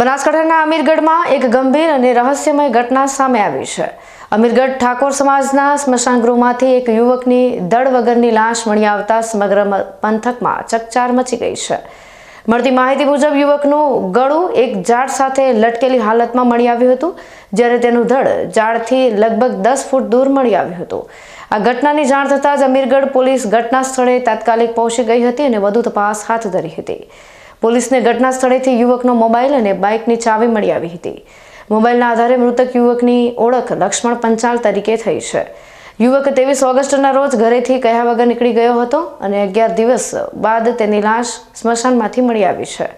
બનાસકાંઠાના અમીરગઢમાં એક ગંભીર અને રહસ્યમય ઘટના સામે આવી છે. અમીરગઢ ઠાકોર સમાજના સ્મશાન ગૃહમાંથી એક યુવકની દળ વગરની લાશ મળી આવતા સમગ્ર પંથકમાં ચકચાર મચી ગઈ છે. મળતી માહિતી મુજબ યુવકનું ગળું એક ઝાડ સાથે લટકેલી હાલતમાં મળી આવ્યું હતું, જ્યારે તેનું ધડ ઝાડથી લગભગ દસ ફૂટ દૂર મળી આવ્યું હતું. આ ઘટનાની જાણ થતાં જ અમીરગઢ પોલીસ ઘટના સ્થળે તાત્કાલિક પહોંચી ગઈ હતી અને વધુ તપાસ હાથ ધરી હતી. પોલીસને ઘટના સ્થળેથી યુવકનો મોબાઈલ અને બાઇકની ચાવી મળી આવી હતી. મોબાઈલના આધારે મૃતક યુવકની ઓળખ લક્ષ્મણ પંચાલ તરીકે થઈ છે. યુવક ત્રેવીસ ઓગસ્ટના રોજ ઘરેથી કહ્યા વગર નીકળી ગયો હતો અને અગિયાર દિવસ બાદ તેની લાશ સ્મશાનમાંથી મળી આવી છે.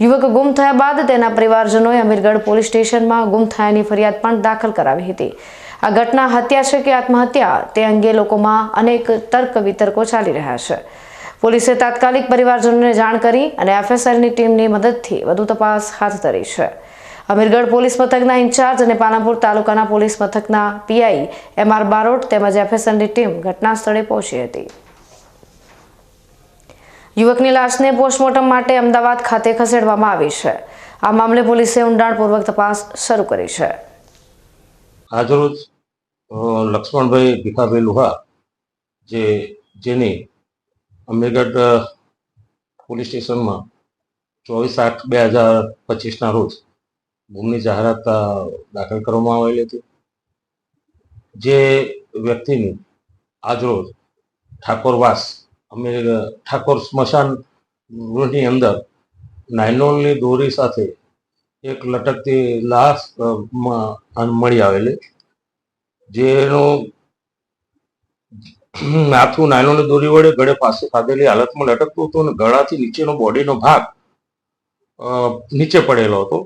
યુવક ગુમ થયા બાદ તેના પરિવારજનોએ અમીરગઢ પોલીસ સ્ટેશનમાં ગુમ થયાની ફરિયાદ પણ દાખલ કરાવી હતી. આ ઘટના હત્યા છે કે આત્મહત્યા તે અંગે લોકોમાં અનેક તર્ક વિતર્કો ચાલી રહ્યા છે. પોલીસે તાત્કાલિક પરિવારજનોને જાણ કરી અને એફએસએલની ટીમની મદદથી વધુ તપાસ હાથ ધરી છે. અમીરગઢ પોલીસ મથકના ઇન્ચાર્જ અને પાલનપુર તાલુકાના પોલીસ મથકના પીઆઈ એમ આર બારોટ તેમજ એફએસએલની ટીમ ઘટના સ્થળે પહોંચી હતી. યુવકની લાશને પોસ્ટમોર્ટમ માટે અમદાવાદ ખાતે ખસેડવામાં આવી છે. આ મામલે પોલીસે ઊંડાણપૂર્વક તપાસ શરૂ કરી છે. આજરોજ લક્ષ્મણભાઈ ભીખાભાઈ લુહા જે, જેની અમીરગઢ પોલીસ સ્ટેશનમાં ચોવીસ આઠ બે હજાર પચીસના રોજ ગુમની જાહેરાત દાખલ કરવામાં આવેલી હતી. જે વ્યક્તિની આજરોજ ઠાકોરવાસ અમીર ઠાકોર સ્મશાન ગૃહની અંદર નાયલોનની દોરી સાથે એક લટકતી લાશ મળી આવેલી. જેનું માથું નાયલોનની દોરી વડે ગળે પાસે ખાધેલી હાલતમાં લટકતો હતો અને ગળાથી નીચેનો બોડીનો ભાગ નીચે પડેલો હતો.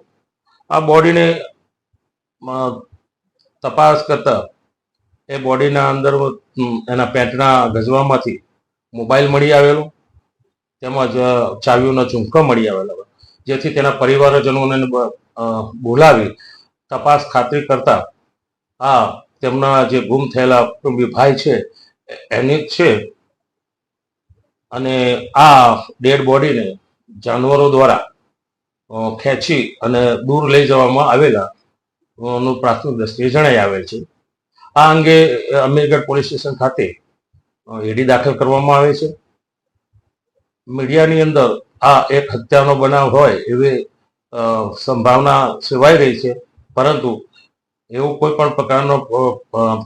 આ બોડીને તપાસ કરતા એ બોડીના અંદર એના પેન્ટના ગજવામાંથી મોબાઈલ મળી આવેલો, તેમજ ચાવીઓના ઝુમકા મળી આવેલા જેથી તેના પરિવારજનોને બોલાવી તપાસ ખાતરી કરતા આ તેમના જે ગુમ થયેલા ભાઈ છે એની છે. અને આ ડેડ બોડીને જાનવરો દ્વારા ખેંચી અને દૂર લઈ જવામાં આવેલા પ્રાથમિક દ્રષ્ટિએ જણાઈ આવેલ છે. આ અંગે અમીરગઢ પોલીસ સ્ટેશન ખાતે એડી દાખલ કરવામાં આવે છે. મીડિયાની અંદર આ એક હત્યાનો બનાવ હોય એવી સંભાવના સેવાઈ રહી છે. પરંતુ એવો કોઈ પણ પ્રકારનો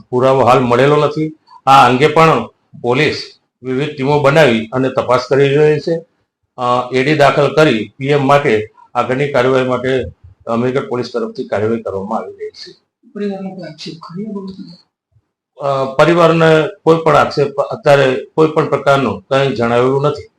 પુરાવો હાલ મળેલો નથી. આ અંગે પણ પોલીસ વિવિધ ટીમો બનાવી અને તપાસ કરી રહી છે. એડી દાખલ કરી પીએમ માટે આગળની કાર્યવાહી માટે અમીરગઢ પોલીસ તરફથી કાર્યવાહી કરવામાં આવી રહી છે. કોઈ પરિવારને કોઈ પણ આક્ષેપ અત્યારે કોઈ પણ પ્રકારનું કંઈ જણાવેલું નથી.